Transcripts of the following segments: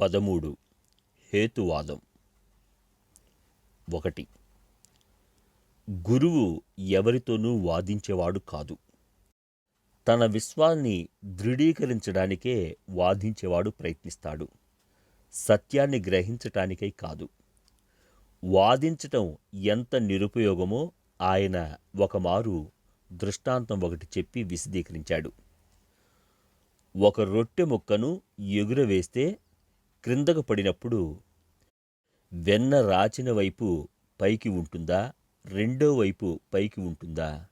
పదమూడు. హేతువాదం. ఒకటి. గురువు ఎవరితోనూ వాదించేవాడు కాదు. తన విశ్వాన్ని దృఢీకరించడానికే వాదించేవాడు ప్రయత్నిస్తాడు. సత్యాన్ని గ్రహించటానికై కాదు. వాదించటం ఎంత నిరుపయోగమో ఆయన ఒకమారు దృష్టాంతం ఒకటి చెప్పి విశదీకరించాడు. ఒక రొట్టె ముక్కను ఎగురవేస్తే క్రిందకు పడినప్పుడు వెన్న రాచిన వైపు పైకి ఉంటుందా? రెండో వైపు పైకి ఉంటుందా?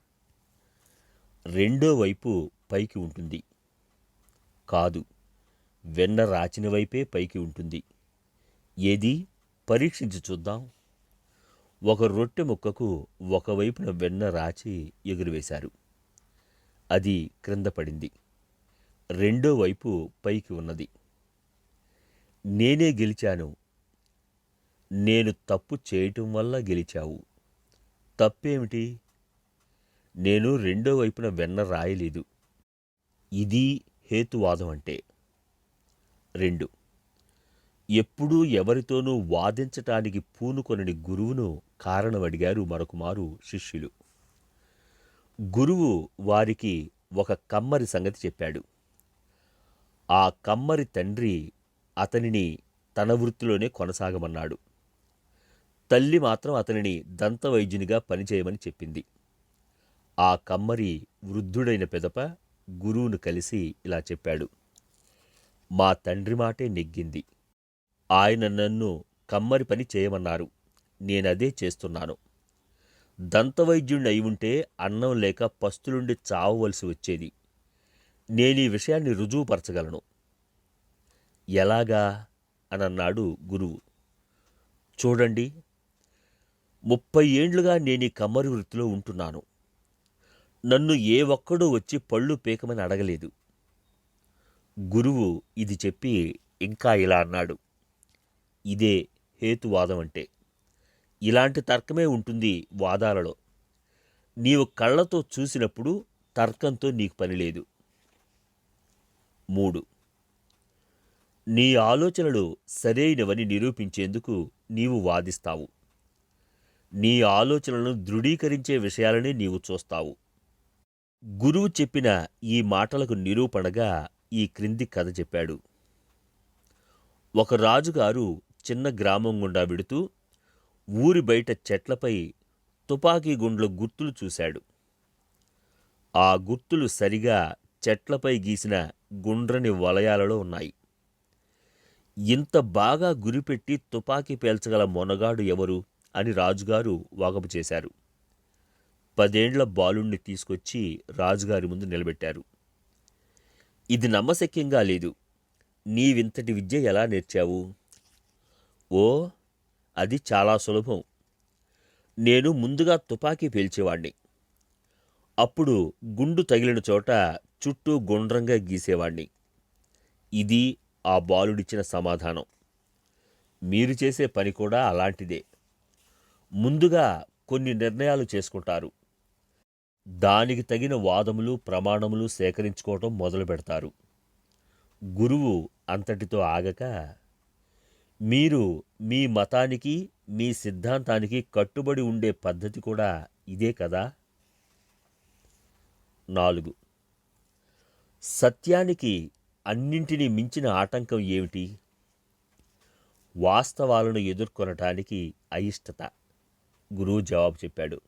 రెండో వైపు పైకి ఉంటుంది. కాదు వెన్న రాచిన వైపే పైకి ఉంటుంది. ఏది? పరీక్షించి చూద్దాం. ఒక రొట్టె ముక్కకు ఒకవైపున వెన్న రాచి ఎగురువేశారు. అది క్రింద పడింది. రెండో వైపు పైకి ఉన్నది. నేనే గెలిచాను. నేను తప్పు చేయటం వల్ల గెలిచావు. తప్పేమిటి? నేను రెండో వైపున వెన్న రాయలేదు. ఇది హేతువాదం అంటే. రెండు. ఎప్పుడూ ఎవరితోనూ వాదించటానికి పూనుకొనని గురువును కారణం అడిగారు మరొకమారు శిష్యులు. గురువు వారికి ఒక కమ్మరి సంగతి చెప్పాడు. ఆ కమ్మరి తండ్రి అతనిని తన వృత్తిలోనే కొనసాగమన్నాడు. తల్లి మాత్రం అతనిని దంతవైద్యునిగా పనిచేయమని చెప్పింది. ఆ కమ్మరి వృద్ధుడైన పెదప గురువును కలిసి ఇలా చెప్పాడు. మా తండ్రి మాటే నెగ్గింది. ఆయన నన్ను కమ్మరి పని చేయమన్నారు. నేనదే చేస్తున్నాను. దంతవైద్యుణ్ణి అయి ఉంటే అన్నం లేక పస్తులుండి చావవలసి వచ్చేది. నేను ఈ విషయాన్ని రుజువుపరచగలను. ఎలాగా అని అన్నాడు గురువు. చూడండి ముప్పై ఏండ్లుగా నేను ఈ కమ్మరి వృత్తిలో ఉంటున్నాను. నన్ను ఏ ఒక్కడూ వచ్చి పళ్ళు పీకమని అడగలేదు. గురువు ఇది చెప్పి ఇంకా ఇలా అన్నాడు. ఇదే హేతువాదం అంటే. ఇలాంటి తర్కమే ఉంటుంది వాదాలలో. నీవు కళ్ళతో చూసినప్పుడు తర్కంతో నీకు పని లేదు. మూడు నీ ఆలోచనలు సరైనవని నిరూపించేందుకు నీవు వాదిస్తావు. నీ ఆలోచనలను దృఢీకరించే విషయాలనే నీవు చూస్తావు. గురువు చెప్పిన ఈ మాటలకు నిరూపణగా ఈ క్రింది కథ చెప్పాడు. ఒక రాజుగారు చిన్న గ్రామం గుండా విడుతూ ఊరి బయట చెట్లపై తుపాకీ గుండ్ల గుర్తులు చూశాడు. ఆ గుర్తులు సరిగా చెట్లపై గీసిన గుండ్రని వలయాలలో ఉన్నాయి. ఇంత బాగా గురిపెట్టి తుపాకీ పేల్చగల మొనగాడు ఎవరు అని రాజుగారు వాగపు చేశారు. పదేండ్ల బాలుణ్ణి తీసుకొచ్చి రాజుగారి ముందు నిలబెట్టారు. ఇది నమ్మశక్యంగా లేదు. నీవింతటి విద్య ఎలా నేర్చావు? ఓ అది చాలా సులభం. నేను ముందుగా తుపాకీ పేల్చేవాణ్ణి. అప్పుడు గుండు తగిలిన చోట చుట్టూ గుండ్రంగా గీసేవాణ్ణి. ఇది ఆ బాలుడిచ్చిన సమాధానం. మీరు చేసే పని కూడా అలాంటిదే. ముందుగా కొన్ని నిర్ణయాలు చేసుకుంటారు. దానికి తగిన వాదములు ప్రమాణములు సేకరించుకోవటం మొదలు పెడతారు. గురువు అంతటితో ఆగక మీరు మీ మతానికి మీ సిద్ధాంతానికి కట్టుబడి ఉండే పద్ధతి కూడా ఇదే కదా? నాలుగు. సత్యానికి అన్నింటినీ మించిన ఆటంకం ఏమిటి? వాస్తవాలను ఎదుర్కొనటానికి అయిష్టత. గురువు జవాబు చెప్పాడు.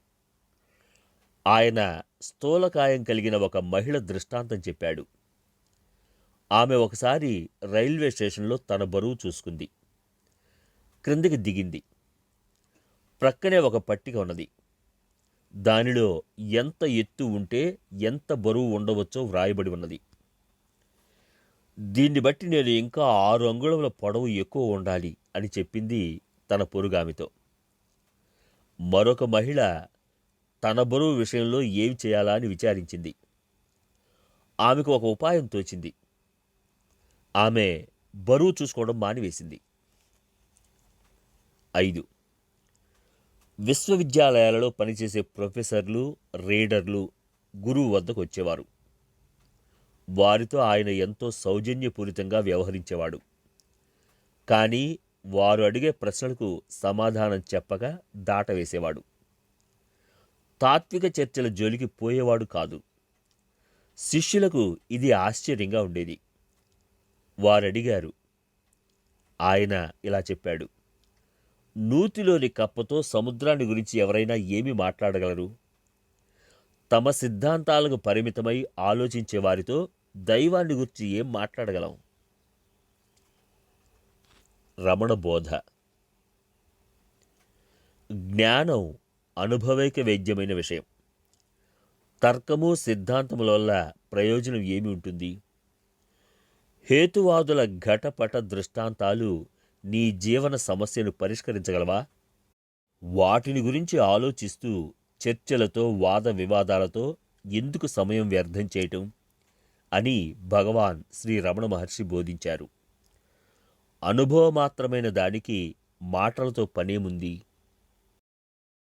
ఆయన స్థూలకాయం కలిగిన ఒక మహిళ దృష్టాంతం చెప్పాడు. ఆమె ఒకసారి రైల్వే స్టేషన్లో తన బరువు చూసుకుంది. క్రిందికి దిగింది. ప్రక్కనే ఒక పట్టిక ఉన్నది. దానిలో ఎంత ఎత్తు ఉంటే ఎంత బరువు ఉండవచ్చో వ్రాయబడి ఉన్నది. దీన్ని బట్టి నేను ఇంకా ఆరు అంగుళముల పొడవు ఎక్కువ ఉండాలి అని చెప్పింది తన పొరుగామితో. మరొక మహిళ తన బరువు విషయంలో ఏమి చేయాలా అని విచారించింది. ఆమెకు ఒక ఉపాయం తోచింది. ఆమె బరువు చూసుకోవడం మానివేసింది. ఐదు. విశ్వవిద్యాలయాలలో పనిచేసే ప్రొఫెసర్లు రీడర్లు గురువు వద్దకు వచ్చేవారు. వారితో ఆయన ఎంతో సౌజన్యపూరితంగా వ్యవహరించేవాడు. కానీ వారు అడిగే ప్రశ్నలకు సమాధానం చెప్పక దాటవేసేవాడు. తాత్విక చర్చల జోలికి పోయేవాడు కాదు. శిష్యులకు ఇది ఆశ్చర్యంగా ఉండేది. వారడిగారు ఆయన ఇలా చెప్పాడు నూతిలోని కప్పతో సముద్రాన్ని గురించి ఎవరైనా ఏమి మాట్లాడగలరు? తమ సిద్ధాంతాలకు పరిమితమై ఆలోచించే వారితో దైవాన్ని గురించి ఏం మాట్లాడగలం? రమణ బోధ. జ్ఞానం అనుభవైక వేద్యమైన విషయం. తర్కము సిద్ధాంతముల వల్ల ప్రయోజనం ఏమి ఉంటుంది? హేతువాదుల ఘటపట దృష్టాంతాలు నీ జీవన సమస్యను పరిష్కరించగలవా? వాటిని గురించి ఆలోచిస్తూ చర్చలతో వాద వివాదాలతో ఎందుకు సమయం వ్యర్థం చేయటం? అని భగవాన్ శ్రీ రమణ మహర్షి బోధించారు. అనుభవమాత్రమైన దానికి మాటలతో పనేముంది?